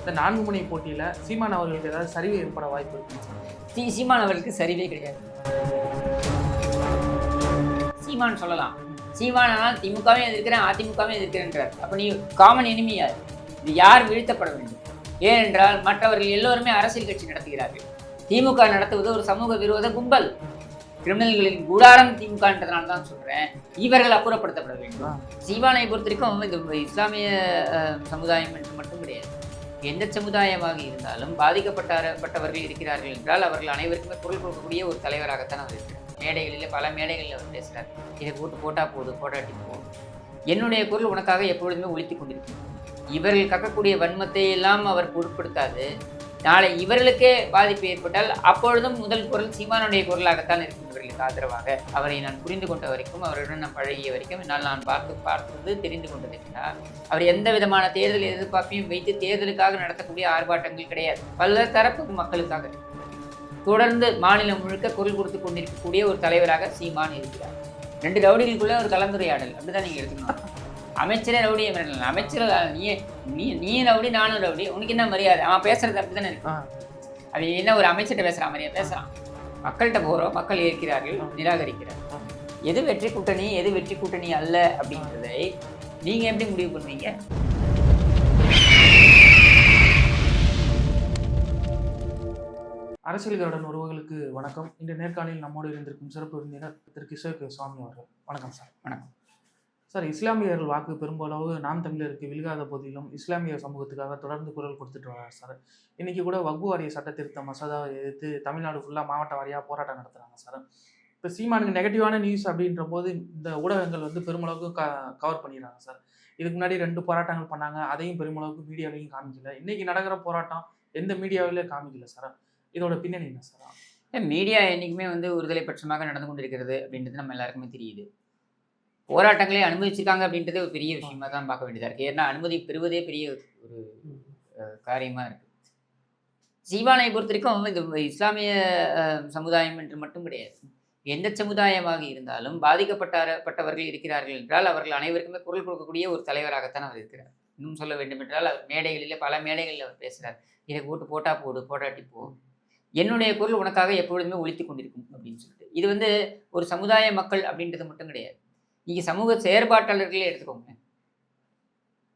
இந்த நான்கு முனை போட்டியில சீமான் அவர்களுக்கு ஏதாவது சரிவு ஏற்பட வாய்ப்பு இருக்கு சீமான் அவர்களுக்கு சரிவே கிடையாது. சீமான் சொல்லலாம். சீமானால் திமுகவே எதிர்க்கிறேன் அதிமுகவே எதிர்க்கிறேன்றார். அப்போ நீ காமன் எனிமி யார்? இது யார் வீழ்த்தப்பட வேண்டும்? ஏனென்றால் மற்றவர்கள் எல்லோருமே அரசியல் கட்சி நடத்துகிறார்கள். திமுக நடத்துவது ஒரு சமூக விரோத கும்பல். கிரிமினல்களின் கூடாரம் திமுகன்றதுனால தான் சொல்கிறேன் இவர்கள் அப்புறப்படுத்தப்பட வேண்டும். சீமானை பொறுத்த வரைக்கும் இந்த இஸ்லாமிய சமுதாயம் என்று மட்டும் கிடையாது. எந்த சமுதாயமாக இருந்தாலும் பாதிக்கப்பட்டவர்கள் இருக்கிறார்கள் என்றால் அவர்கள் அனைவருக்குமே குரல் கொடுக்கக்கூடிய ஒரு தலைவராகத்தான் அவர் இருக்கிறார். மேடைகளில் பல மேடைகளில் அவர் பேசுகிறார் இதை போட்டு போட்டால் போதும் போட்டாட்டி போகும்? என்னுடைய குரல் உனக்காக எப்பொழுதுமே ஒழித்து கொண்டிருக்கும் இவர்கள் கக்கக்கூடிய வன்மத்தை எல்லாம் அவர் பொருட்படுத்தாது. நாளை இவர்களுக்கே பாதிப்பு ஏற்பட்டால் அப்பொழுதும் முதல் குரல் சீமானுடைய குரலாகத்தான் இருக்கும் இவர்களுக்கு ஆதரவாக அவரை நான் புரிந்து கொண்ட வரைக்கும் அவருடன் நான் பழகிய வரைக்கும் என்னால் நான் பார்த்து பார்த்தது தெரிந்து கொண்டது என்றால் அவர் எந்த விதமான தேர்தல் எதிர்பார்ப்பையும் வைத்து தேர்தலுக்காக நடத்தக்கூடிய ஆர்ப்பாட்டங்கள் கிடையாது. பல தரப்பு மக்களுக்காக. தொடர்ந்து மாநிலம் முழுக்க குரல் கொடுத்து கொண்டிருக்கக்கூடிய ஒரு தலைவராக சீமான் இருக்கிறார். ரெண்டு ரவுடிகளுக்குள்ள ஒரு கலந்துரையாடல். அப்படிதான் நீங்க எடுத்துக்கணும். அமைச்சரே ரவுடி மிரட்டல். அமைச்சர் நீ நீ நீ ரவுடி நானும் ரவுடி உனக்கு என்ன மரியாதை? அவன் பேசுறது அப்படிதானே இருக்கு. ஆ. அவன் என்ன ஒரு அமைச்சர்கிட்ட பேசுறான் மாதிரியா? பேசுறான். மக்கள்கிட்ட போறோம் மக்கள் ஏற்கிறார்கள் நிராகரிக்கிறார்கள் எது வெற்றி கூட்டணி எது வெற்றி கூட்டணி அல்ல அப்படின்றதை நீங்க எப்படி முடிவு பண்ணுவீங்க? அரசியல் கருடன் உறவுகளுக்கு வணக்கம். இந்த நேர்காணலில் நம்மோடு இருந்திருக்கும் சிறப்பு விருந்தினர் திரு கிஷோர் சுவாமி அவர்கள். வணக்கம் சார். வணக்கம். சார் இஸ்லாமியர்கள் வாக்கு பெரும்பளவு நாம் தமிழருக்கு விழுகாத போதிலும் இஸ்லாமிய சமூகத்துக்காக தொடர்ந்து குரல் கொடுத்துட்டு வராங்க சார். இன்னைக்கு கூட வக்பு வாரிய சட்ட திருத்த மசோதாவை எதிர்த்து தமிழ்நாடு ஃபுல்லாக மாவட்ட வாரியாக போராட்டம் நடத்துகிறாங்க சார். இப்போ சீமானுக்கு நெகட்டிவான நியூஸ் அப்படின்ற போது இந்த ஊடகங்கள் வந்து பெருமளவுக்கு க கவர் பண்ணிடுறாங்க சார். இதுக்கு முன்னாடி ரெண்டு போராட்டங்கள் பண்ணாங்க அதையும் பெருமளவுக்கு மீடியாவிலையும் காமிக்கல. இன்றைக்கி நடக்கிற போராட்டம் எந்த மீடியாவிலே காமிக்கல சார். இதோட பின்னணி என்ன சார்? மீடியா என்றைக்குமே வந்து ஒருதலை பட்சமாக நடந்து கொண்டிருக்கிறது அப்படின்றது நம்ம எல்லாருக்குமே தெரியுது. போராட்டங்களே அனுமதிச்சிருக்காங்க அப்படின்றது ஒரு பெரிய விஷயமா தான் பார்க்க வேண்டியதாக இருக்குது ஏன்னா அனுமதி பெறுவதே பெரிய ஒரு காரியமாக இருக்குது இருக்கு. பொறுத்தவரைக்கும் பொறுத்த வரைக்கும் இந்த இஸ்லாமிய சமுதாயம் என்று மட்டும் கிடையாது. எந்த சமுதாயமாக இருந்தாலும் பாதிக்கப்பட்டவர்கள் இருக்கிறார்கள் என்றால் அவர்கள் அனைவருக்குமே குரல் கொடுக்கக்கூடிய ஒரு தலைவராகத்தான் அவர் இருக்கிறார். இன்னும் சொல்ல வேண்டும் என்றால் அவர் மேடைகளிலே பல மேடைகளில் அவர் பேசுகிறார் இதை ஓட்டு போட்டா போடு போட்டாட்டி போ. என்னுடைய குரல் உனக்காக எப்பொழுதுமே ஒழித்து கொண்டிருக்கும் அப்படின்னு சொல்லிட்டு. இது வந்து ஒரு சமுதாய மக்கள் அப்படின்றது மட்டும் கிடையாது. நீங்கள் சமூக செயற்பாட்டாளர்களே எடுத்துக்கோங்க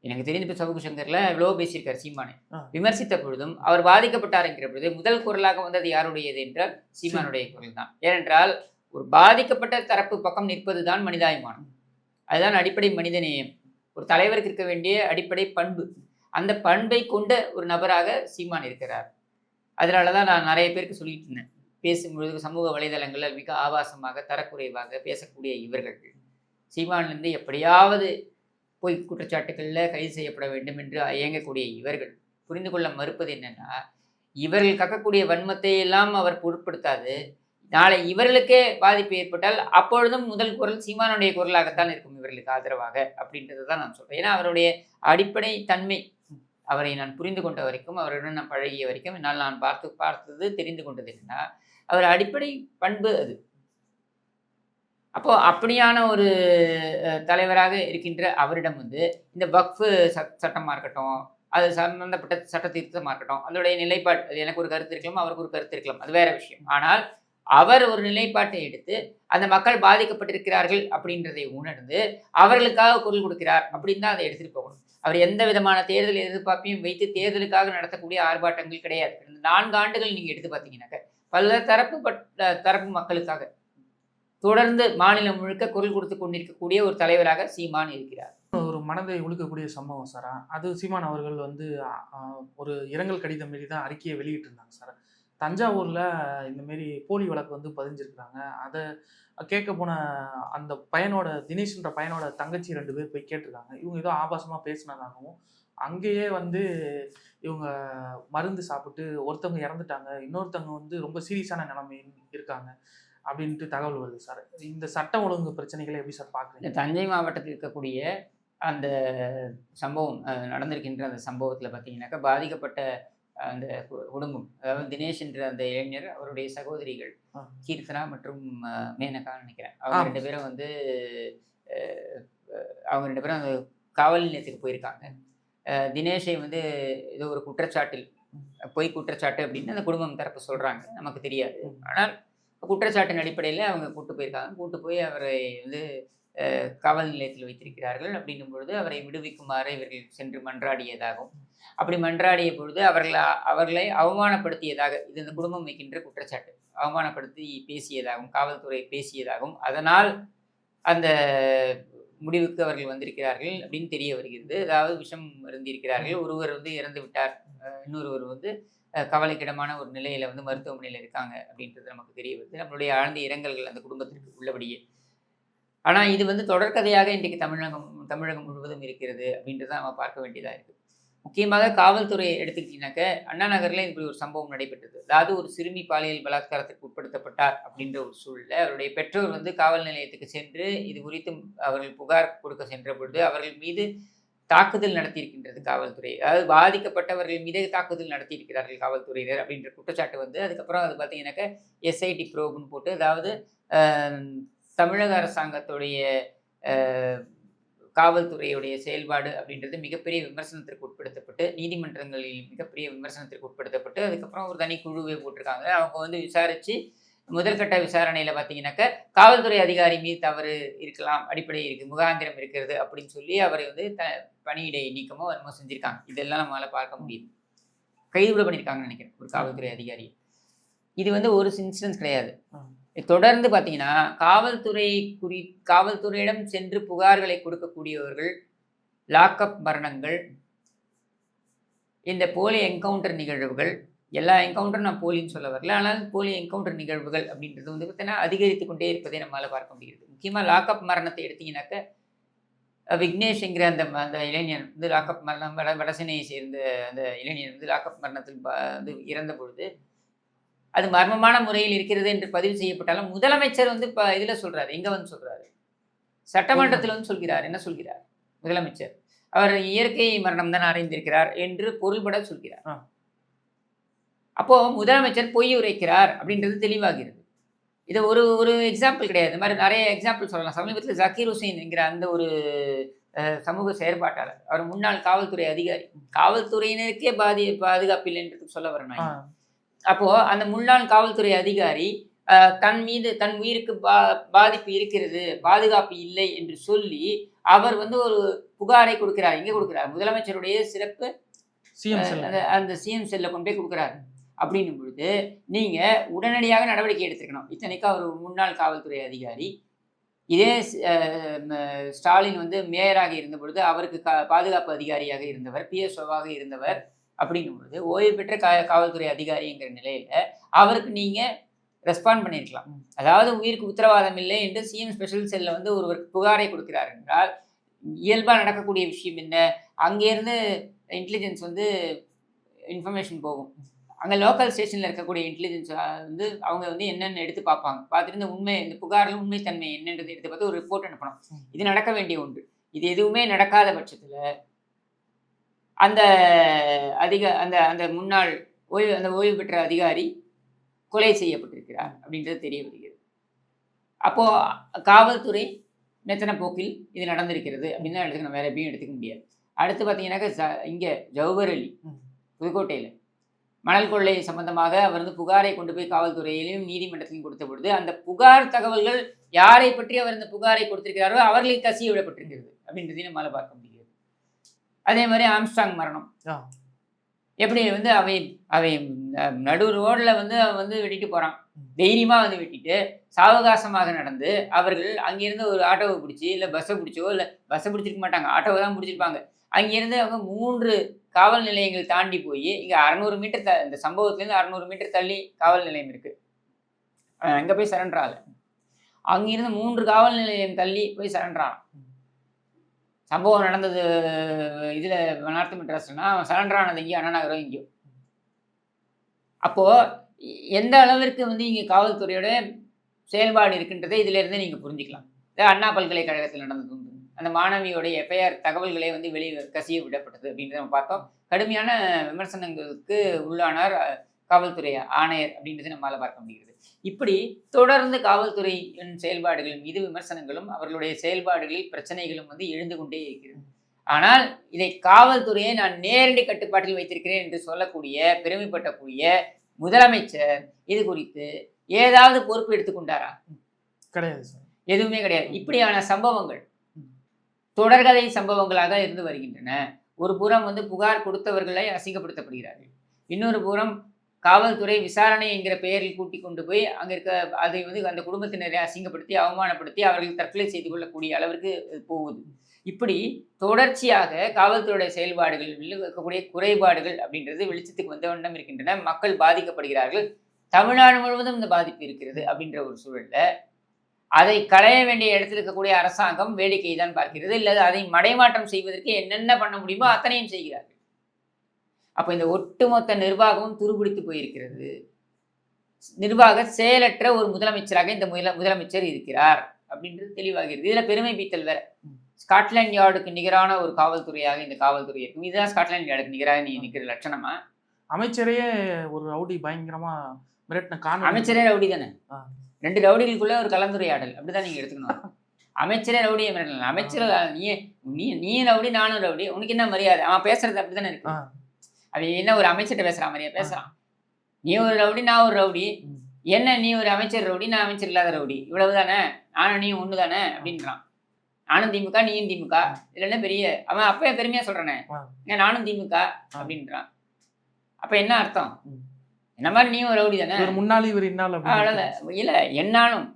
எனக்கு தெரிஞ்ச இப்போ சமூக சங்கரில் எவ்வளோ பேசியிருக்கார் சீமானை. விமர்சித்த பொழுதும் அவர் பாதிக்கப்பட்டார் என்கிற பொழுது முதல் குரலாக வந்தது யாருடையது என்றால் சீமானுடைய குரல் தான். ஏனென்றால் ஒரு பாதிக்கப்பட்ட தரப்பு பக்கம் நிற்பது தான் மனிதாபிமானம் அதுதான் அடிப்படை மனிதநேயம். ஒரு தலைவருக்கு இருக்க வேண்டிய அடிப்படை பண்பு. அந்த பண்பை கொண்ட ஒரு நபராக சீமான் இருக்கிறார். அதனால தான் நான் நிறைய பேருக்கு சொல்லிட்டு இருந்தேன். பேசும்பொழுது சமூக வலைதளங்களில் மிக ஆபாசமாக தரக்குறைவாக பேசக்கூடிய இவர்கள். சீமானிலிருந்து எப்படியாவது போய் குற்றச்சாட்டுகளில் கைது செய்யப்பட வேண்டும் என்று இயங்கக்கூடிய இவர்கள். புரிந்து கொள்ள மறுப்பது என்னென்னா இவர்கள் கக்கக்கூடிய வன்மத்தை எல்லாம் அவர் பொருட்படுத்தாது. நாளை இவர்களுக்கே பாதிப்பு ஏற்பட்டால் அப்பொழுதும் முதல் குரல் சீமானுடைய குரலாகத்தான் இருக்கும் இவர்களுக்கு ஆதரவாக அப்படின்றது தான் நான் சொல்கிறேன் ஏன்னா அவருடைய அடிப்படை தன்மை அவரை நான் புரிந்து கொண்ட வரைக்கும் அவருடன் நான் பழகிய வரைக்கும் என்னால் நான் பார்த்து பார்த்தது தெரிந்து கொண்டது என்னன்னா அவர் அடிப்படை பண்பு அது. அப்போ அப்படியான ஒரு தலைவராக இருக்கின்ற அவரிடம் வந்து இந்த வக்ஃபு சட்டமாக இருக்கட்டும் அது சம்பந்தப்பட்ட சட்ட திருத்தமாக இருக்கட்டும் அதோடைய நிலைப்பாடு அது எனக்கு ஒரு கருத்து இருக்கலாம் அவருக்கு ஒரு கருத்து இருக்கலாம் அது வேற விஷயம். ஆனால் அவர் ஒரு நிலைப்பாட்டை எடுத்து அந்த மக்கள் பாதிக்கப்பட்டிருக்கிறார்கள் அப்படின்றதை உணர்ந்து அவர்களுக்காக குரல் கொடுக்கிறார் அப்படின்னு தான் அதை எடுத்துகிட்டு போகணும். அவர் எந்த விதமான தேர்தல் எதிர்பார்ப்பையும் வைத்து தேர்தலுக்காக நடத்தக்கூடிய ஆர்ப்பாட்டங்கள் கிடையாது. இந்த நான்கு ஆண்டுகள் நீங்கள் எடுத்து பார்த்தீங்கன்னாக்க பல தரப்பு பட் தரப்பு மக்களுக்காக தொடர்ந்து மாநிலம் முழுக்க குரல் கொடுத்து கொண்டிருக்கக்கூடிய ஒரு தலைவராக சீமான் இருக்கிறார். ஒரு மனதை உழுக்கக்கூடிய சம்பவம் சார். அது சீமான் அவர்கள் வந்து ஒரு இரங்கல் கடிதம் மாரி தான் அறிக்கையை வெளியிட்டிருந்தாங்க சார். தஞ்சாவூரில் இந்த மாரி போலி வழக்கு வந்து பதிஞ்சிருக்கிறாங்க. அதை கேட்க போன அந்த பையனோட தினேஷ்ன்ற பையனோட தங்கச்சி ரெண்டு பேர் போய் கேட்டிருக்காங்க. இவங்க ஏதோ ஆபாசமாக பேசினதாகவும் அங்கேயே வந்து இவங்க மருந்து சாப்பிட்டு ஒருத்தவங்க இறந்துட்டாங்க. இன்னொருத்தவங்க வந்து ரொம்ப சீரியஸான நிலைமை இருக்காங்க. அப்படின்ட்டு தகவல் வருது சார். இந்த சட்ட ஒழுங்கு பிரச்சனைகளை எப்படி சார் பார்க்குறீங்க தஞ்சை மாவட்டத்தில் இருக்கக்கூடிய அந்த சம்பவம் நடந்திருக்கின்ற அந்த சம்பவத்தில் பார்த்தீங்கன்னாக்கா பாதிக்கப்பட்ட அந்த குடும்பம் அதாவது தினேஷ் என்ற அந்த இளைஞர் அவருடைய சகோதரிகள். கீர்த்தனா மற்றும் மேனகான்னு நினைக்கிறேன். அவங்க. ரெண்டு பேரும் வந்து அவங்க ரெண்டு பேரும் அந்த காவல் நிலையத்துக்கு போயிருக்காங்க. தினேஷை வந்து ஏதோ ஒரு குற்றச்சாட்டில் பொய் குற்றச்சாட்டு அப்படின்னு அந்த குடும்பம் தரப்பு சொல்றாங்க. நமக்கு தெரியாது. ஆனால் குற்றச்சாட்டின் அடிப்படையில் அவங்க கூட்டு போயிருக்காங்க. கூட்டு போய் அவரை வந்து காவல் நிலையத்தில் வைத்திருக்கிறார்கள். அப்படின்னும் பொழுது அவரை விடுவிக்குமாறு இவர்கள் சென்று மன்றாடியதாகவும் அப்படி மன்றாடிய பொழுது அவர்களை அவர்களை அவமானப்படுத்தியதாக இது இந்த குடும்பம் வைக்கின்ற குற்றச்சாட்டு அவமானப்படுத்தி பேசியதாகவும் காவல்துறை பேசியதாகவும் அதனால் அந்த முடிவுக்கு அவர்கள் வந்திருக்கிறார்கள் அப்படின்னு தெரிய வருகிறது. அதாவது விஷம் இருந்திருக்கிறார்கள் ஒருவர் வந்து இறந்து விட்டார். இன்னொருவர் வந்து கவலைக்கிடமான ஒரு நிலையில வந்து மருத்துவமனையில் இருக்காங்க அப்படின்றது நமக்கு தெரிய வருது. நம்மளுடைய ஆழ்ந்த இரங்கல்கள் அந்த குடும்பத்திற்கு உள்ளபடியே. ஆனால் இது வந்து தொடர்கதையாக இன்றைக்கு தமிழகம் தமிழகம் முழுவதும் இருக்கிறது அப்படின்றத நம்ம பார்க்க வேண்டியதாக இருக்குது முக்கியமாக காவல்துறை எடுத்துக்கிட்டீங்கன்னாக்க அண்ணா நகரில் இப்படி ஒரு சம்பவம் நடைபெற்றது. அதாவது ஒரு சிறுமி பாலியல் பலாத்காரத்துக்கு உட்படுத்தப்பட்டார் அப்படின்ற ஒரு சூழலில் அவருடைய பெற்றோர் வந்து காவல் நிலையத்துக்கு சென்று இது குறித்து அவர்கள் புகார் கொடுக்க சென்ற பொழுது அவர்கள் மீது தாக்குதல் நடத்தியிருக்கின்றது காவல்துறை. அதாவது பாதிக்கப்பட்டவர்கள் மீது தாக்குதல் நடத்தியிருக்கிறார்கள் காவல்துறையினர் அப்படின்ற குற்றச்சாட்டு வந்து அதுக்கப்புறம் அது பார்த்தீங்கன்னாக்க எஸ்ஐடி ப்ரோப்னு போட்டு அதாவது தமிழக அரசாங்கத்துடைய காவல்துறையுடைய செயல்பாடு அப்படின்றது மிகப்பெரிய விமர்சனத்திற்கு உட்படுத்தப்பட்டு நீதிமன்றங்களில் மிகப்பெரிய விமர்சனத்திற்கு உட்படுத்தப்பட்டு அதுக்கப்புறம் ஒரு தனி குழுவை போட்டிருக்காங்க. அவங்க வந்து விசாரித்து முதல்கட்ட விசாரணையில் பார்த்தீங்கன்னாக்க காவல்துறை அதிகாரி மீது தவறு இருக்கலாம் அடிப்படை இருக்குது முகாந்திரம் இருக்கிறது அப்படின்னு சொல்லி அவரை வந்து த பணியிடை நீக்கமோ என்னமோ செஞ்சுருக்காங்க. இதெல்லாம் நம்மளால் பார்க்க முடியுது. கைது கூட பண்ணியிருக்காங்கன்னு நினைக்கிறேன் ஒரு காவல்துறை அதிகாரி இது வந்து ஒரு இன்சிடென்ஸ் கிடையாது. தொடர்ந்து பார்த்தீங்கன்னா காவல்துறை குறி காவல்துறையிடம் சென்று புகார்களை கொடுக்கக்கூடியவர்கள் லாக்அப் மரணங்கள் இந்த போலி என்கவுண்டர் நிகழ்வுகள் எல்லா என்கவுண்டரும் நான் போலின்னு சொல்ல வரல. ஆனால் போலி என்கவுண்டர் நிகழ்வுகள் அப்படின்றது வந்து பார்த்தீங்கன்னா அதிகரித்து கொண்டே இருப்பதை நம்மளால் பார்க்க முடியுது. முக்கியமாக லாக்அப் மரணத்தை எடுத்தீங்கன்னாக்க விக்னேஷ்ங்கிற அந்த அந்த இளைஞர் வந்து லாக்அப் மரணம் வட வடசென்னையை சேர்ந்த அந்த இளைஞர் வந்து லாக்அப் மரணத்தில் ப- வந்து இறந்த பொழுது அது மர்மமான முறையில் இருக்கிறது என்று பதிவு செய்யப்பட்டாலும் முதலமைச்சர் வந்து இப்போ இதில் சொல்கிறார் எங்கே வந்து சொல்கிறாரு சட்டமன்றத்தில் வந்து சொல்கிறார். என்ன சொல்கிறார்? முதலமைச்சர். அவர் இயற்கை மரணம் தான் அறிந்திருக்கிறார் என்று பொருள்பட சொல்கிறார். ஆ. அப்போ முதலமைச்சர் பொய் உரைக்கிறார் அப்படின்றது தெளிவாகிறது. இது ஒரு ஒரு எக்ஸாம்பிள் கிடையாது. இந்த மாதிரி நிறைய எக்ஸாம்பிள் சொல்லலாம். சமீபத்தில் ஜக்கீர் ஹுசைன் என்கிற அந்த ஒரு சமூக செயற்பாட்டாளர். அவர் முன்னாள் காவல்துறை அதிகாரி. காவல்துறையினருக்கே பாதி பாதுகாப்பு இல்லைன்றது சொல்ல வரேன் நான். ஆ, அப்போ அந்த முன்னாள் காவல்துறை அதிகாரி தன் மீது தன் உயிருக்கு பா பாதிப்பு இருக்கிறது பாதுகாப்பு இல்லை என்று சொல்லி அவர் வந்து ஒரு புகாரை கொடுக்கிறார். எங்கே கொடுக்கிறார்? முதலமைச்சருடைய சிறப்பு சிஎம் செல் அந்த அந்த சிஎம் செல்ல கொண்டு போய் கொடுக்குறாரு. அப்படின்னும் பொழுது நீங்கள் உடனடியாக நடவடிக்கை எடுத்துக்கணும் இத்தனைக்கும் அவர் முன்னாள் காவல்துறை அதிகாரி. இதே ஸ்டாலின் வந்து மேயராக இருந்த பொழுது அவருக்கு கா பாதுகாப்பு அதிகாரியாக இருந்தவர் பிஎஸ்ஓவாக இருந்தவர் அப்படின்னும் பொழுது ஓய்வு பெற்ற கா காவல்துறை அதிகாரிங்கிற நிலையில் அவருக்கு நீங்கள் ரெஸ்பாண்ட் பண்ணியிருக்கலாம். அதாவது உயிருக்கு உத்தரவாதம் இல்லை என்று சிஎம் ஸ்பெஷல் செல்லில் வந்து ஒருவர் புகாரை கொடுக்கிறார் என்றால் இயல்பாக நடக்கக்கூடிய விஷயம் என்ன? அங்கேருந்து இன்டெலிஜென்ஸ் வந்து இன்ஃபர்மேஷன் போகும். அங்கே லோக்கல் ஸ்டேஷனில் இருக்கக்கூடிய இன்டெலிஜென்ஸ் வந்து அவங்க வந்து என்னென்னு எடுத்து பார்ப்பாங்க. பார்த்துட்டு இந்த உண்மை இந்த புகாரில் உண்மைத்தன்மை என்னன்றது எடுத்து பார்த்து ஒரு ரிப்போர்ட் அனுப்பணும். இது நடக்க வேண்டிய ஒன்று. இது எதுவுமே நடக்காத பட்சத்தில் அந்த அதிக அந்த அந்த முன்னாள் ஓய்வு அந்த ஓய்வு பெற்ற அதிகாரி கொலை செய்யப்பட்டிருக்கிறார் அப்படின்றது தெரிய வருகிறது. அப்போ காவல்துறை மெத்தன போக்கில் இது நடந்திருக்கிறது அப்படின்னு தான் எடுத்துக்கணும். வேற எப்படியும் எடுத்துக்க முடியாது. அடுத்து பார்த்தீங்கன்னாக்கா ஜ- இங்கே ஜவஹர் அலி. புதுக்கோட்டையில் மணல் கொள்ளை சம்பந்தமாக அவர் வந்து புகாரை கொண்டு போய் காவல்துறையிலும் நீதிமன்றத்திலும் கொடுத்த பொழுது அந்த புகார் தகவல்கள் யாரை பற்றி அவர் இந்த புகாரை கொடுத்திருக்கிறாரோ அவர்களை கசிய விடப்பட்டிருக்கிறது அப்படின்றதையும் நம்மளால பார்க்க முடிகிறது. அதே மாதிரி ஆம்ஸ்டாங் மரணம். எப்படி வந்து அவை அவை நடு ரோட்ல வந்து அவன் வந்து வெட்டிட்டு போறான். ம். தைரியமா வந்து வெட்டிட்டு சாவகாசமாக நடந்து அவர்கள் அங்கிருந்து ஒரு ஆட்டோவை பிடிச்சி இல்லை பஸ்ஸை பிடிச்சோ இல்லை பஸ்ஸை பிடிச்சிருக்க மாட்டாங்க. ஆட்டோவை தான் பிடிச்சிருப்பாங்க. அங்கிருந்து அவங்க மூன்று காவல் நிலையங்கள் தாண்டி போய் இங்கே அறநூறு மீட்டர் த இந்த சம்பவத்துலேருந்து அறநூறு மீட்டர் தள்ளி காவல் நிலையம் இருக்குது அங்கே போய் சரண்டர் ஆகல அங்கிருந்து மூன்று காவல் நிலையம் தள்ளி போய் சரண்டரான் சம்பவம் நடந்தது இதில் நார்த் மெட்ராஸ்னா சரண்டரானது இங்கேயோ அண்ணா நகரம் இங்கேயோ அப்போது எந்த அளவிற்கு வந்து இங்கே காவல்துறையோட செயல்பாடு இருக்குன்றதை இதிலிருந்து நீங்கள் புரிஞ்சுக்கலாம். அண்ணா பல்கலைக்கழகத்தில் நடந்தது. அந்த மாணவியோட எஃப்ஐஆர் தகவல்களே வந்து வெளியே கசிய விடப்பட்டது அப்படின்றத நம்ம பார்த்தோம். கடுமையான விமர்சனங்களுக்கு உள்ளானார் காவல்துறை ஆணையர் அப்படின்றத நம்மளால பார்க்க முடிகிறது. இப்படி தொடர்ந்து காவல்துறையின் செயல்பாடுகள் மீது விமர்சனங்களும் அவர்களுடைய செயல்பாடுகளில் பிரச்சனைகளும் வந்து எழுந்து கொண்டே இருக்கிறது. ஆனால் இதை காவல்துறையை நான் நேரடி கட்டுப்பாட்டில் வைத்திருக்கிறேன் என்று சொல்லக்கூடிய பெருமைப்பட்டக்கூடிய முதலமைச்சர் இது குறித்து ஏதாவது பொறுப்பு எடுத்துக்கொண்டாரா கிடையாது சார். எதுவுமே கிடையாது. இப்படியான சம்பவங்கள் தொடர்கதை சம்பவங்களாக இருந்து வருகின்றன. ஒரு புறம் வந்து புகார் கொடுத்தவர்களை அசிங்கப்படுத்தப்படுகிறார்கள். இன்னொரு புறம் காவல்துறை விசாரணை என்கிற பெயரில் கூட்டி கொண்டு போய் அங்கே இருக்க அதை வந்து அந்த குடும்பத்தினரை அசிங்கப்படுத்தி அவமானப்படுத்தி அவர்கள் தற்கொலை செய்து கொள்ளக்கூடிய அளவிற்கு போகுது. இப்படி தொடர்ச்சியாக காவல்துறையுடைய செயல்பாடுகள் இருக்கக்கூடிய குறைபாடுகள் அப்படின்றது வெளிச்சத்துக்கு வந்த வண்ணம் இருக்கின்றன. மக்கள் பாதிக்கப்படுகிறார்கள். தமிழ்நாடு முழுவதும் இந்த பாதிப்பு இருக்கிறது அப்படின்ற ஒரு சூழல்ல அதை களைய வேண்டிய இடத்தில் இருக்கக்கூடிய அரசாங்கம் வேடிக்கை தான் பார்க்கிறது. இல்லை அதை மடைமாற்றம் செய்வதற்கு என்னென்ன பண்ண முடியுமோ அத்தனையும் செய்கிறார்கள். அப்போ இந்த ஒட்டுமொத்த நிர்வாகமும் துருபிடித்து போயிருக்கிறது. நிர்வாக செயலற்ற ஒரு முதலமைச்சராக இந்த முதல முதலமைச்சர் இருக்கிறார் அப்படின்றது தெளிவாகிறது. இதுல பெருமை பீத்தல் வேற. ஸ்காட்லாந்து யார்டுக்கு நிகரான ஒரு காவல்துறையாக இந்த காவல்துறை இருக்கும். இதுதான் ஸ்காட்லாந்து யார்டுக்கு நிகராக நீ நிற்கிற லட்சணமா? அமைச்சரையே ஒரு ரவுடி பயங்கரமா மிரட்டின காணொளி. அமைச்சரே ரவுடி தானே. ரெண்டு ரவுடிகளுக்குள்ள ஒரு கலந்துரையாடல். அப்படிதான் நீங்க எடுத்துக்கணும். அமைச்சரே ரவுடியை மிரட்டலாம் அமைச்சர் நீ நீ நீ ரவுடி நானும் ரவுடி. உனக்கு என்ன மரியாதை? அவன் பேசுறது அப்படிதானே இருக்கு. அவன் என்ன ஒரு அமைச்சர்கிட்ட பேசுறான் மாதிரியா? பேசுறான். நீ ஒரு ரவுடி நான் ஒரு ரவுடி. என்ன நீ ஒரு அமைச்சர் ரவுடி நான் அமைச்சர் இல்லாத ரவுடி? இவ்வளவுதானே? நானும் நீ ஒன்று தானே அப்படின்றான். நானும் திமுக நீயும் திமுக. இதுல என்ன பெரிய அவன் அப்பவே பெருமையா சொல்றானே. ஆ. ஏன் நானும் திமுக? அப்படின்றான். அப்ப என்ன அர்த்தம். என்ன மாதிரி நீயும் ஒரு ரவுடி தானே? முன்னாள் இவர் இன்னால் இல்ல என்னாலும்.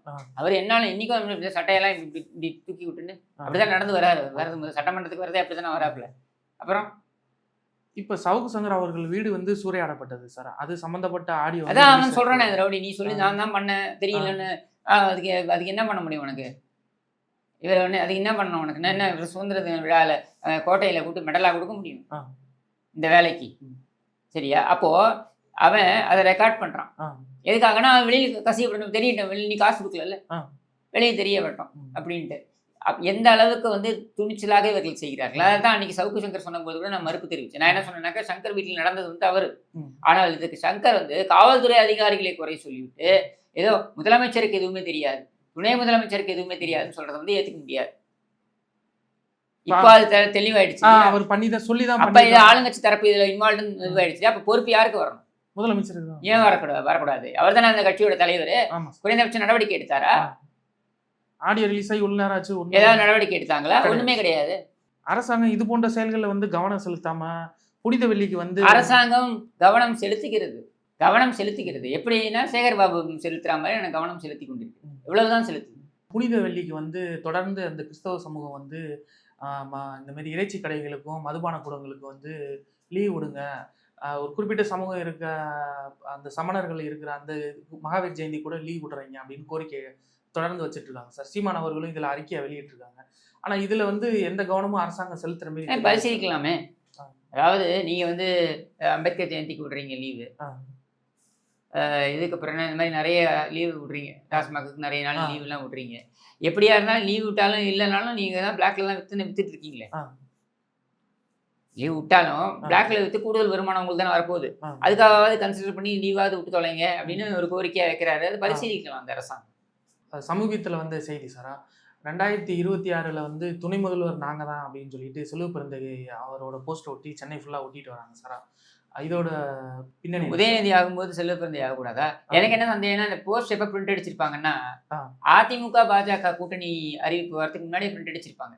அவர் என்னாலும் இன்னைக்கும் சட்டையெல்லாம் இப்படி தூக்கி விட்டுன்னு அப்படிதான் நடந்து வராரு. வரது சட்டமன்றத்துக்கு வரதே அப்படிதானே வராப்புல. அப்புறம்? இப்ப சவுக்கு சங்கர் அவர்கள் வீடு வந்து சூறையாடப்பட்டது சார் அது சம்பந்தப்பட்ட ஆடியோ அதான் அவன் சொல்றானே ரவுடி நீ சொல்லி நான் தான் பண்ணேன். தெரியலன்னு. அதுக்கு அதுக்கு என்ன பண்ண முடியும் உனக்கு? இவர் ஒன்று அதுக்கு என்ன பண்ணணும் உனக்கு? என்ன இவர் சுதந்திர தின விழாவில் கோட்டையில் கூட்டு மெடலாக கொடுக்க முடியும். இந்த வேலைக்கு. சரியா? அப்போ அவன் அதை ரெக்கார்ட் பண்றான். எதுக்காகனா அவன் வெளியில் கசியப்படணும் தெரியட்டும். வெளியில் நீ காசு கொடுக்கல. வெளியே தெரிய வரட்டும். அப்படின்ட்டு. அப்- எந்த அளவுக்கு வந்து துணிச்சலாக இவர்கள் செய்கிறார்கள் அதை தான் அன்னைக்கு சவுக்கு சங்கர் சொன்னபோது கூட நான் மறுப்பு தெரிவிச்சேன் நான் என்ன சொன்னேன்னாக்கா சங்கர் வீட்டில் நடந்தது வந்து ம். ஆனால் இதுக்கு சங்கர் வந்து காவல்துறை அதிகாரிகளை குறை சொல்லிவிட்டு ஏதோ முதலமைச்சருக்கு எதுவுமே தெரியாது துணை முதலமைச்சருக்கு எதுவுமே தெரியாதுன்னு சொல்றதை வந்து ஏத்துக்க முடியாது. இப்போ அது தெளிவாயிடுச்சு அவர் பண்ணிதான் சொல்லிதான் அப்ப இது பண்ணி ஆளுங்கட்சி தரப்பு இதுல இன்வால்வ் இதுவாயிடுச்சு அப்ப பொறுப்பு யாருக்கு வரணும்? முதலமைச்சர் ஏன் வரக்கூடாது வரக்கூடாது? அவர் தானே அந்த கட்சியோட தலைவர். குறைந்தபட்ச நடவடிக்கை எடுத்தாரா? ஆடியோ ரிலீஸ் ஆகி உள்ள ஏதாவது நடவடிக்கை எடுத்தாங்களா. ஒண்ணுமே கிடையாது. அரசாங்கம் இது போன்ற செயல்களில் வந்து கவனம் செலுத்தாம புனித வெள்ளிக்கு வந்து அரசாங்கம் கவனம் செலுத்துகிறது. கவனம் செலுத்துகிறது. எப்படின்னா சேகர் பாபு செலுத்துற மாதிரி எனக்கு கவனம் செலுத்தி கொண்டிருக்கு. இவ்வளவுதான் செலுத்து புனித வெள்ளிக்கு வந்து தொடர்ந்து அந்த கிறிஸ்தவ சமூகம் வந்து இந்த மாதிரி இறைச்சி கடைகளுக்கும் மதுபான கூடங்களுக்கும் வந்து லீவ் விடுங்க. ஒரு குறிப்பிட்ட சமூகம் இருக்க அந்த சமணர்கள் இருக்கிற அந்த மகாவீர் ஜெயந்தி கூட லீவ் விடுறீங்க அப்படின்னு கோரிக்கை தொடர்ந்து வச்சுட்டு இருக்காங்க சார் சீமான் அவர்களும் இதுல அறிக்கையை வெளியிட்டிருக்காங்க ஆனா இதுல வந்து எந்த கவனமும் அரசாங்கம் செலுத்துற மாதிரி. பரிசீலிக்கலாமே. அதாவது நீங்க வந்து அம்பேத்கர் ஜெயந்திக்கு விடுறீங்க லீவு ஆ. இதுக்கு அப்புறம் என்ன, இந்த மாதிரி நிறைய லீவு விடுறீங்க டாஸ்மாக்கு நிறைய நாள் ஆ. லீவ் எல்லாம் விடுறீங்க எப்படியா இருந்தாலும் லீவ் விட்டாலும் இல்லைனாலும் நீங்க தான் பிளாக்ல எல்லாம் வித்து வித்துட்டு இருக்கீங்களே லீவ் விட்டாலும். பிளாக்ல வித்து கூடுதல் வருமானம் உங்களுக்கு தானே வரப்போகுது. ஆ. அதுக்காகவாவது கன்சிடர் பண்ணி லீவாவது விட்டு தொலைங்க அப்படின்னு ஒரு கோரிக்கையா வைக்கிறாரு. அது பரிசீலிக்கலாம் அந்த அரசாங்கம். அது சமீபத்தில் வந்த செய்தி சாரா. ரெண்டாயிரத்தி இருபத்தி ஆறில் வந்து துணை முதல்வர் நாங்கள் தான் அப்படின்னு சொல்லிட்டு செல்வ பிறந்தகை அவரோட போஸ்ட் ஒட்டி சென்னை ஃபுல்லாக ஒட்டிட்டு வராங்க சாரா. இதோட பின்னணி? உதயநிதி ஆகும்போது செல்வ பிறந்தை ஆகக்கூடாதா? எனக்கு என்ன சந்தேகம்னா இந்த போஸ்ட் எப்ப பிரிண்ட் அடிச்சிருப்பாங்கன்னா. அதிமுக பாஜக கூட்டணி அறிவிப்பு வரதுக்கு முன்னாடியே பிரிண்ட் அடிச்சிருப்பாங்க.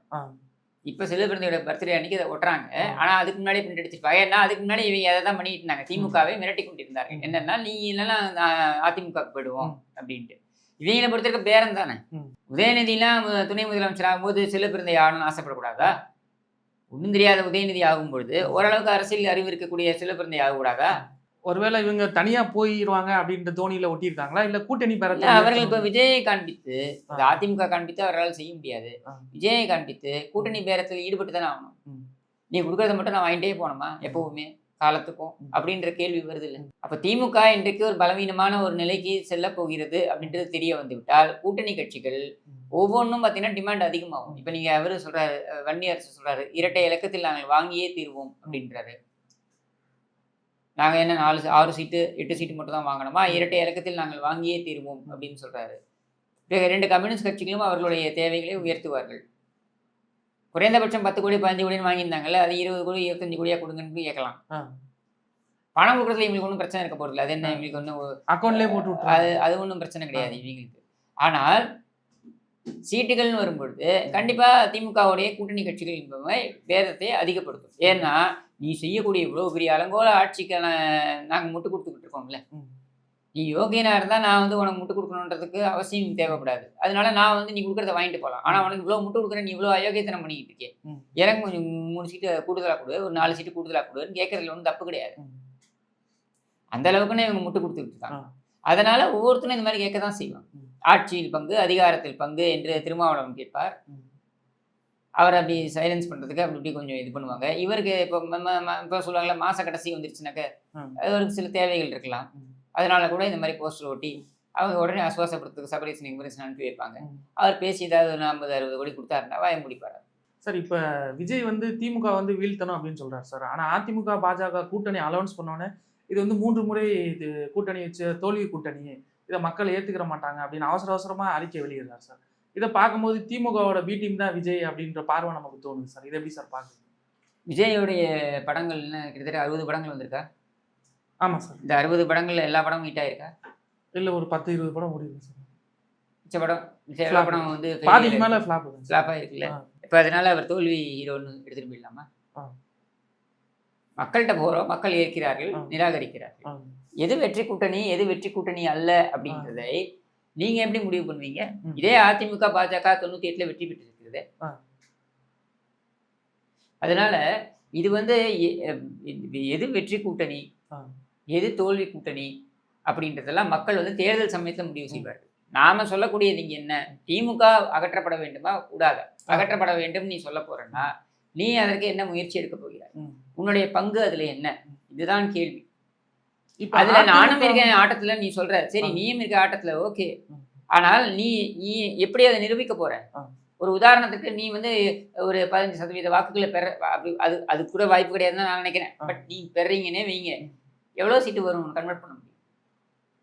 இப்ப செல்வ பிறந்தையோட பர்த்டே அன்னைக்கு அதை ஒட்டுறாங்க ஆ. ஆனா அதுக்கு முன்னாடியே பிரிண்ட் அடிச்சிருப்பாங்க ஏன்னா அதுக்கு முன்னாடி இவங்க அதை தான் பண்ணிட்டு இருந்தாங்க திமுகவை மிரட்டி கொண்டிருந்தாங்க. என்னன்னா நீ இல்லைன்னா அதிமுக போயிடுவோம். அப்படின்ட்டு. இவங்களை பொறுத்திருக்க பேரம் தானே. உதயநிதிலாம் துணை முதலமைச்சர் ஆகும்போது செல்வ பிறந்தை ஆகணும்னு ஆசைப்படக்கூடாதா? ஒன்றும் தெரியாத உதயநிதி ஆகும்பொழுது ஓரளவுக்கு அரசியல் அறிவு இருக்கக்கூடிய செல்வ பிறந்தை ஆகக்கூடாதா? ஒருவேளை இவங்க தனியா போயிடுவாங்க அப்படின்ற தோனியில ஒட்டியிருக்காங்களா? இல்ல கூட்டணி பெறத்தை அவர்கள் இப்ப விஜயை காண்பித்து அதிமுக காண்பித்து அவரால் செய்ய முடியாது. விஜயை காண்பித்து கூட்டணி பேரத்தில் ஈடுபட்டு தானே ஆகணும். நீ கொடுக்கறத மட்டும் நான் வாங்கிட்டே போனோமா எப்பவுமே காலத்துக்கும். அப்படின்ற கேள்வி வருது இல்லை. அப்ப திமுக இன்றைக்கு ஒரு பலவீனமான ஒரு நிலைக்கு செல்ல போகிறது அப்படின்றது தெரிய வந்து விட்டால் கூட்டணி கட்சிகள். ஒவ்வொன்றும் பார்த்தீங்கன்னா டிமாண்ட் அதிகமாகும். இப்ப நீங்க அவரு சொல்றாரு அஹ், வன்னியரசு சொல்றாரு இரட்டை இலக்கத்தில் நாங்கள் வாங்கியே தீர்வோம் அப்படின்றாரு. நாங்க என்ன நாலு ஆறு சீட்டு எட்டு சீட்டு மட்டும் தான் வாங்கணுமா? இரட்டை இலக்கத்தில் நாங்கள் வாங்கியே தீர்வோம் அப்படின்னு சொல்றாரு. பிறகு ரெண்டு கம்யூனிஸ்ட் கட்சிகளும் அவர்களுடைய தேவைகளை உயர்த்துவார்கள். குறைந்தபட்சம் பத்து கோடி பதினஞ்சு கோடின்னு வாங்கியிருந்தாங்கல்ல அது இருபது கோடி இருபத்தஞ்சு கோடியா கொடுங்கன்னு கேட்கலாம். பணம் கொடுக்குறதுல இவங்களுக்கு ஒன்றும் பிரச்சனை இருக்க போறதில்ல. அது என்ன இவங்களுக்கு ஒன்றும் அக்கௌண்ட்லயே போட்டு அது அது ஒன்றும் பிரச்சனை கிடையாது இவங்களுக்கு. ஆனால் சீட்டுகள்னு வரும்பொழுது கண்டிப்பா திமுகவுடைய கூட்டணி கட்சிகள் என்பவை வேதத்தை அதிகப்படுத்தும். ஏன்னா நீ செய்யக்கூடிய இவ்வளவு பெரிய அலங்கோல ஆட்சிக்கான நாங்க முட்டு கொடுத்துக்கிட்டு இருக்கோம்ல. நீ யோகியனா இருந்தா நான் வந்து உனக்கு முட்டு கொடுக்கணுன்றதுக்கு அவசியம் தேவைப்படாது அதனால நான் வந்து நீ கொடுக்கறத வாங்கிட்டு போகலாம் ஆனா உனக்கு இவ்வளவு முட்டு கொடுக்குற நீ இவ்வளவு அயோக்கியத்தனம் பண்ணிக்கிட்டு இருக்கே ம். எனக்கு கொஞ்சம் மூணு சீட்டு கூடுதலா கொடு ஒரு நாலு சீட்டு கூடுதலா கொடுன்னு கேட்கறதுல ஒன்றும் தப்பு கிடையாது. அந்த அளவுக்குன்னு இவங்க முட்டு கொடுத்துக்கிட்டு இருக்காங்க. அதனால ஒவ்வொருத்தரும் இந்த மாதிரி கேட்க தான் செய்வாங்க ம். ஆட்சியில் பங்கு அதிகாரத்தில் பங்கு என்று திருமாவளவன் கேட்பார். அவர் அப்படி சைலன்ஸ் பண்றதுக்கு அப்படி இப்படி கொஞ்சம் இது பண்ணுவாங்க இவருக்கு இப்போ இப்போ சொல்லுவாங்கல்ல மாச கடைசி வந்துருச்சுனாக்க. அவருக்கு சில தேவைகள் இருக்கலாம். அதனால கூட இந்த மாதிரி போஸ்டர் ஒட்டி அவங்க உடனே ஆசுவாசப்படுறதுக்கு சபரீசன் இம்பரீசன் அனுப்பி வைப்பாங்க. அவர் பேசி ஏதாவது ஒரு ஐம்பது அறுபது கோடி கொடுத்தாருன்னா வாய முடிப்பாரு சார் இப்ப விஜய் வந்து திமுக வந்து வீழ்த்தணும் அப்படின்னு சொல்றாரு சார் ஆனா அதிமுக பாஜக கூட்டணி அலௌன்ஸ் பண்ணோன்னே இது வந்து மூன்று முறை இது கூட்டணி வச்சு தோல்வி கூட்டணி இதை மக்கள் ஏத்துக்கிற மாட்டாங்க அப்படின்னு அவசர அவசரமா அறிக்கை வெளியிடுறாரு சார் இதை பார்க்கும்போது திமுகவோட பி டீம் தான் விஜய் அப்படின்ற பார்வை நமக்கு தோணுது சார். இதை எப்படி சார் பார்க்குறீங்க? விஜயோடைய படங்கள் கிட்டத்தட்ட அறுபது படங்கள் வந்திருக்கா? ஆமா சார். இந்த அறுபது படங்கள்ல எல்லா படமும் ஹிட் ஆயிருக்கா? இல்ல ஒரு பத்து இருபது படம் ஓடிருக்கு சார். மிச்ச படம் மிச்ச எல்லா. படம் வந்து பாதிக்கு மேல ஃபிளாப் ஃப்ளாப்பாக இருக்குல்ல ஆ. இப்போ அதனால அவர் தோல்வி ஹீரோன்னு எடுத்துட்டு போயிடலாமா. மக்கள்கிட்ட போறோம். மக்கள் ஏற்கிறார்கள். நிராகரிக்கிறார்கள். எது வெற்றி கூட்டணி எது வெற்றி கூட்டணி அல்ல அப்படின்றதை நீங்க எப்படி முடிவு பண்ணுவீங்க. இதே அதிமுக பாஜக தொண்ணூத்தி எட்டுல வெற்றி பெற்று இருக்கிறது. அதனால இது வந்து எது வெற்றி கூட்டணி. எது தோல்வி கூட்டணி? அப்படின்றதெல்லாம் மக்கள் வந்து தேர்தல் சமயத்துல முடிவு செய்வார்கள். நாம சொல்லக்கூடியது இங்க என்ன? திமுக அகற்றப்பட வேண்டுமா? கூடாதா? அகற்றப்பட வேண்டும் நீ சொல்ல போறேன்னா நீ அதற்கு என்ன முயற்சி எடுக்க போகிறாய். உன்னுடைய பங்கு அதுல என்ன? இதுதான் கேள்வி. அதுல நானும் இருக்கேன் ஆட்டத்துல நீ சொல்ற. சரி. நீயும் இருக்க ஆட்டத்துல ஓகே. ஆனால் நீ நீ எப்படி அதை நிரூபிக்க போற. ஒரு உதாரணத்துக்கு நீ வந்து ஒரு பதினஞ்சு சதவீத வாக்குகளை பெற அது அது கூட வாய்ப்பு கிடையாதுன்னு நான் நினைக்கிறேன். பட் நீ பெறீங்கன்னே வைங்க. எவ்வளவு சீட்டு வரும்? கன்வெர்ட் பண்ண முடியும்.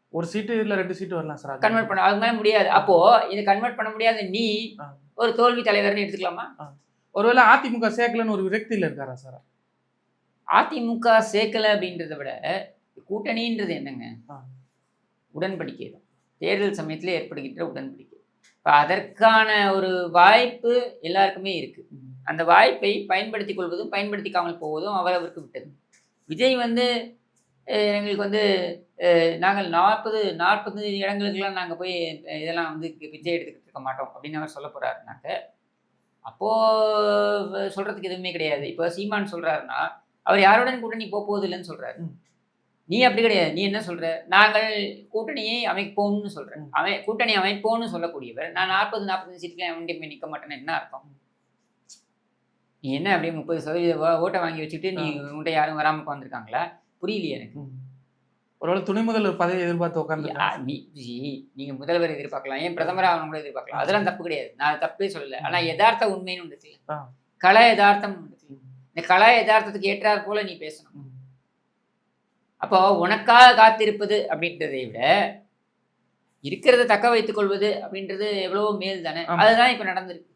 ஒரு சீட்டு இல்ல ரெண்டு சீட்டு வரலாம் சார். கன்வெர்ட் பண்ண அது மேல முடியாது. அப்போ இது கன்வெர்ட் பண்ண முடியாத. நீ. ஒரு தோல்வி தலைவர்னு எடுத்துக்கலாமா? ஒருவேளை அதிமுக சேர்க்கலன்னு ஒரு விரக்தியில இருக்காரா சார்? அதிமுக சேர்க்கல அப்படின்றத விட கூட்டணின்றது என்னங்க. உடன்படிக்கை தான். தேர்தல் சமயத்தில் ஏற்படுகின்ற உடன்படிக்கை. இப்போ அதற்கான ஒரு வாய்ப்பு எல்லாருக்குமே இருக்கு. அந்த வாய்ப்பை பயன்படுத்திக் கொள்வதும் பயன்படுத்திக்காமல் போவதும் அவரவருக்கு விட்டது. விஜய் வந்து எங்களுக்கு வந்து நாங்கள் நாற்பது நாற்பது இடங்களுக்கெல்லாம் நாங்கள் போய் இதெல்லாம் வந்து பிச்சை எடுத்துக்கிட்டு இருக்க மாட்டோம் அப்படின்னு அவர் சொல்ல போறாருனாக்க அப்போ அஹ், சொல்றதுக்கு எதுவுமே கிடையாது. இப்போ சீமான் சொல்றாருன்னா அவர் யாருடன் கூட்டணி போக போகுது இல்லைன்னு சொல்றாரு. ம். நீ அப்படி கிடையாது. நீ என்ன சொல்ற? நாங்கள் கூட்டணியை அமைப்போம்னு சொல்றேன். அமை கூட்டணி அமைப்போம்னு சொல்லக்கூடியவர். நான் நாற்பது நாற்பது சீட்டுல அவன்கிட்ட போய் நிக்க மாட்டேன்னு என்ன அர்த்தம்? நீ என்ன அப்படியே முப்பது சதவீத ஓட்டை வாங்கி வச்சுட்டு நீ உன்கிட்ட யாரும் வராம உட்காந்துருக்காங்களா புரியலையே எனக்கு. ஒருவேளை துணை முதல்வர் பதவி எதிர்பார்த்து உட்காந்து நீங்க முதல்வர் எதிர்பார்க்கலாம். ஏன் பிரதமர் ஆகணும் கூட எதிர்பார்க்கலாம். அதெல்லாம் தப்பு கிடையாது. நான் தப்பே சொல்லல. ஆனா யதார்த்த உண்மைன்னு ஒன்று. கலை யதார்த்தம் ஒன்று இருக்குல்ல. இந்த கலை யதார்த்தத்துக்கு ஏற்றாற் போல நீ பேசணும். அப்போ உனக்காக காத்திருப்பது அப்படின்றதை விட இருக்கிறத தக்க வைத்துக் கொள்வது அப்படின்றது எவ்வளவோ மேல் தானே. அதுதான் இப்ப நடந்திருக்கு.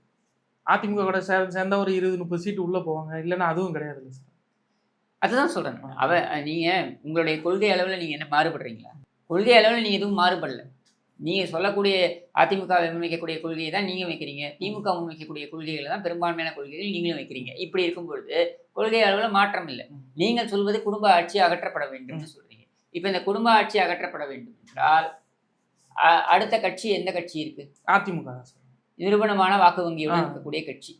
அதிமுக கூட சேர் சேர்ந்தா ஒரு இருபது முப்பது சீட்டு உள்ள போவாங்க. இல்லைன்னா அதுவும் கிடையாது சார். அதுதான் சொல்றேன். அவ நீங்க உங்களுடைய கொள்கை அளவுல நீங்க என்ன மாறுபடுறீங்களா? கொள்கை அளவுல நீங்க எதுவும் மாறுபடல. நீங்க சொல்லக்கூடிய அதிமுக முன்வைக்கக்கூடிய கொள்கையை தான் நீங்க வைக்கிறீங்க. திமுக முன்வைக்கக்கூடிய கொள்கைகளை தான் பெரும்பான்மையான கொள்கைகள் நீங்களும் வைக்கிறீங்க. இப்படி இருக்கும் பொழுது கொள்கை அளவுல மாற்றம் இல்லை. நீங்கள் சொல்வது குடும்ப ஆட்சி அகற்றப்பட வேண்டும்னு சொல்றீங்க. இப்ப இந்த குடும்ப ஆட்சி அகற்றப்பட வேண்டும் என்றால் அடுத்த கட்சி எந்த கட்சி இருக்கு? அதிமுக நிறுவனமான வாக்கு வங்கியுடன். இருக்கக்கூடிய கட்சி.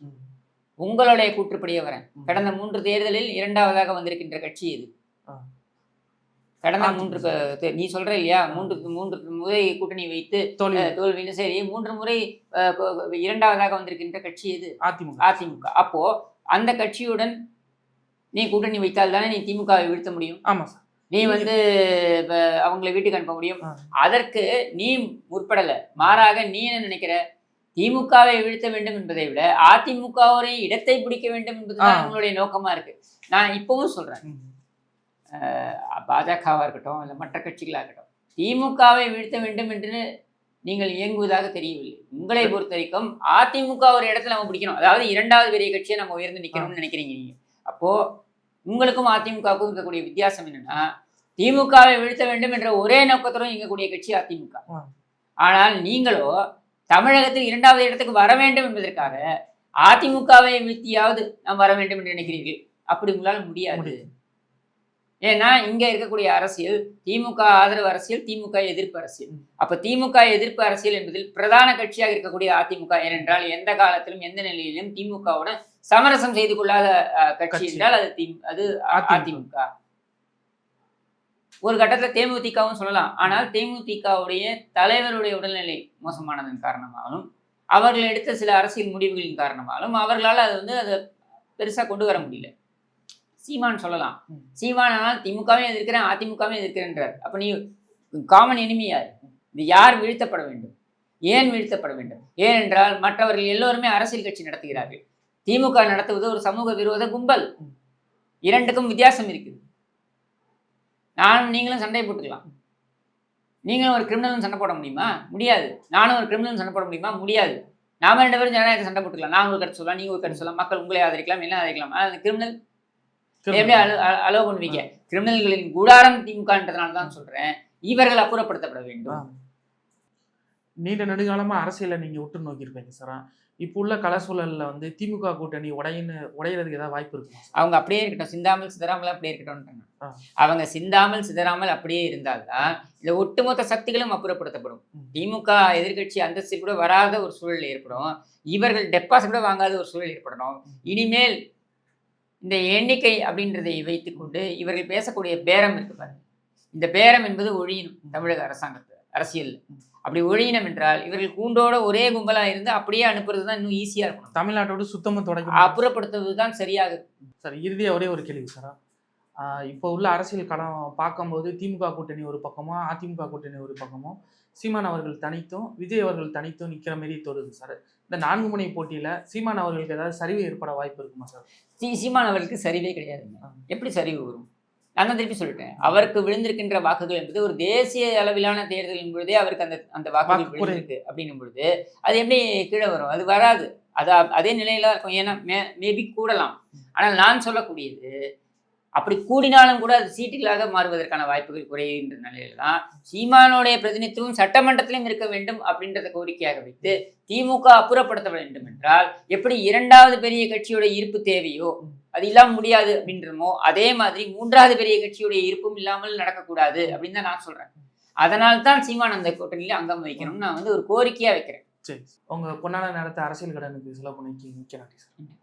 உங்களுடைய கூற்றுப்படியே வரேன். கடந்த மூன்று தேர்தலில் இரண்டாவதாக வந்திருக்கின்ற கட்சி எது? ஆ. கடந்த. மூன்று நீ சொல்ற இல்லையா? மூன்று மூன்று முறை கூட்டணி வைத்து தோல்வின்னு சரி மூன்று முறை இரண்டாவதாக வந்திருக்கின்ற கட்சி எது? அதிமுக. அதிமுக. அப்போ அந்த கட்சியுடன் நீ கூட்டணி வைத்தால் தானே நீ திமுகவை வீழ்த்த முடியும்? ஆமா சார். நீ வந்து இப்ப அவங்கள வீட்டுக்கு அனுப்ப முடியும். அதற்கு நீ முற்படல. மாறாக நீ என்ன நினைக்கிற? திமுகவை வீழ்த்த வேண்டும் என்பதை விட அதிமுகவோட இடத்தை பிடிக்க வேண்டும் என்பதுதான். உங்களுடைய நோக்கமா இருக்கு. நான் இப்பவும் சொல்றேன். ம். பாஜகவா இருக்கட்டும் இல்லை மற்ற கட்சிகளா இருக்கட்டும் திமுகவை வீழ்த்த வேண்டும் என்று நீங்கள் இயங்குவதாக தெரியவில்லை. உங்களை பொறுத்த வரைக்கும் அதிமுக ஒரு இடத்துல நம்ம பிடிக்கணும். அதாவது இரண்டாவது பெரிய கட்சியை நம்ம உயர்ந்து நிக்கணும்னு நினைக்கிறீங்க நீங்க. அப்போ உங்களுக்கும் அதிமுகவுக்கும் இருக்கக்கூடிய வித்தியாசம் என்னன்னா திமுகவை வீழ்த்த வேண்டும் என்ற ஒரே நோக்கத்துடன் இயங்கக்கூடிய கட்சி அதிமுக. ஆனால் நீங்களோ தமிழகத்தில் இரண்டாவது இடத்துக்கு வர வேண்டும் என்பதற்காக அதிமுகவை வீழ்த்தியாவது நாம் வர வேண்டும் என்று நினைக்கிறீர்கள். அப்படி உங்களால் முடியாது. ஏன்னா இங்க இருக்கக்கூடிய அரசியல் திமுக ஆதரவு அரசியல் திமுக எதிர்ப்பு அரசியல். அப்ப திமுக எதிர்ப்பு அரசியல் என்பதில் பிரதான கட்சியாக இருக்கக்கூடிய அதிமுக ஏனென்றால் எந்த காலத்திலும் எந்த நிலையிலும் திமுகவுடன் சமரசம் செய்து கொள்ளாத கட்சி. என்றால் அது தி அது அதிமுக. ஒரு கட்டத்துல தேமுதிகவும் சொல்லலாம் ஆனால் தேமுதிகவுடைய தலைவருடைய உடல்நிலை மோசமானதன் காரணமாகவும் அவர்கள் எடுத்த சில அரசியல் முடிவுகளின் காரணமாலும் அவர்களால் அது வந்து அதை பெருசா கொண்டு வர முடியல சீமான் சொல்லலாம். சீமான் ஆனால் திமுகவையும் எதிர்க்கிறேன் அதிமுகவையும் எதிர்க்கிறேன்றார். அப்ப நீ காமன் enemy யார்? இது யார் வீழ்த்தப்பட வேண்டும்? ஏன் வீழ்த்தப்பட வேண்டும்? ஏனென்றால் மற்றவர்கள் எல்லோருமே அரசியல் கட்சி நடத்துகிறார்கள். திமுக நடத்துவது ஒரு சமூக விரோத கும்பல். இரண்டுக்கும் வித்தியாசம் இருக்குது. நானும் நீங்களும் சண்டை போட்டுக்கலாம். நீங்களும் ஒரு கிரிமினலும் சண்டை போட முடியுமா? முடியாது. நானும் ஒரு கிரிமினலும் சண்டை போட முடியுமா? முடியாது. நாம ரெண்டு பேரும் ஜனநாயகத்தை சண்டை போட்டுக்கலாம். நான் ஒரு கருத்து சொல்லலாம் நீங்க ஒரு கருத்து சொல்லலாம் மக்கள் உங்களை ஆதரிக்கலாம் என்ன ஆதரிக்கலாம். ஆனால் அந்த கிரிமினல் எப்படி அலோ அலோ பண்ணுவீங்க? கிரிமினல்களின் கூடாரம் திமுகன்றதுனால தான் சொல்றேன். இவர்கள் அப்புறப்படுத்தப்பட வேண்டும். நீண்ட நெடுங்காலமா அரசியலை நீங்க உற்று நோக்கியிருப்பீங்க சார். இப்போ உள்ள கல சூழல்ல வந்து திமுக கூட்டணி உடையின்னு உடையிறதுக்கு ஏதாவது வாய்ப்பு இருக்குமா சார்? அவங்க அப்படியே இருக்கட்டும். சிந்தாமல் சிதறாமல் அப்படியே இருக்கட்டும். அவங்க சிந்தாமல் சிதறாமல் அப்படியே இருந்தால்தான் இந்த ஒட்டுமொத்த சக்திகளும் அப்புறப்படுத்தப்படும். திமுக எதிர்க்கட்சி அந்தஸ்து கூட வராத ஒரு சூழல் ஏற்படும். இவர்கள் டெபாசிட் கூட வாங்காத ஒரு சூழல் ஏற்படணும். இனிமேல் இந்த எண்ணிக்கை அப்படின்றதை வைத்துக்கொண்டு இவர்கள் பேசக்கூடிய பேரம் இருக்கு பாருங்க. இந்த பேரம் என்பது ஒழியணும் தமிழக அரசாங்கத்து அரசியல். அப்படி ஒழியணும் என்றால் இவர்கள் கூண்டோட ஒரே கும்பலா இருந்து அப்படியே அனுப்புறது தான் இன்னும் ஈஸியா இருக்கணும். தமிழ்நாட்டோட சுத்தமா தொடக்க அப்புறப்படுத்துவது தான் சரியாக இருக்கும். சார் இறுதியா ஒரே ஒரு கேள்வி சார். இப்போ உள்ள அரசியல் களம் பார்க்கும்போது திமுக கூட்டணி ஒரு பக்கமோ அதிமுக கூட்டணி ஒரு பக்கமோ சீமான் அவர்கள் தனித்தும் விஜய் அவர்கள் தனித்தும் நிக்கிற மாதிரி தோணுது சார். இந்த நான்கு முனை போட்டியில சீமான் அவர்களுக்கு ஏதாவது சரிவு ஏற்பட வாய்ப்பு இருக்குமா சார்? சி சீமான் அவர்களுக்கு சரிவே கிடையாதுங்க ஆ. எப்படி சரிவு வரும்? நான் திருப்பி சொல்லிட்டேன். அவருக்கு விழுந்திருக்கின்ற வாக்குகள் என்பது ஒரு தேசிய அளவிலான தேர்தலின் பொழுதே அவருக்கு அந்த அந்த வாக்குகள். விழுந்திருக்கு அப்படின்னும் பொழுது அது எப்படி கீழே வரும்? அது வராது. அது அதே நிலையில இருக்கும். ஏன்னா மே மேபி கூடலாம் ஆனால் நான் சொல்லக்கூடியது அப்படி கூடினாலும் கூட அது சீட்டுகளாக மாறுவதற்கான வாய்ப்புகள் குறைகின்ற நிலையில தான் சீமானுடைய பிரதிநிதித்துவம் சட்டமன்றத்திலும் இருக்க வேண்டும் அப்படின்றத கோரிக்கையாக வைத்து திமுக அப்புறப்படுத்த வேண்டும் என்றால் எப்படி இரண்டாவது பெரிய கட்சியோட இருப்பு தேவையோ அது இல்லாம முடியாது அப்படின்றமோ அதே மாதிரி மூன்றாவது பெரிய கட்சியுடைய இருப்பும் இல்லாமல் நடக்கக்கூடாது அப்படின்னு தான் நான் சொல்றேன். அதனால தான் சீமான் அந்த கூட்டணியில அங்கம் வைக்கணும்னு நான் வந்து ஒரு கோரிக்கையா வைக்கிறேன். சரி. உங்க பொன்னான நேரத்தை அரசியல் கடனுக்கு செலவு பண்ணிக்கு. மிக்க நன்றி சார்.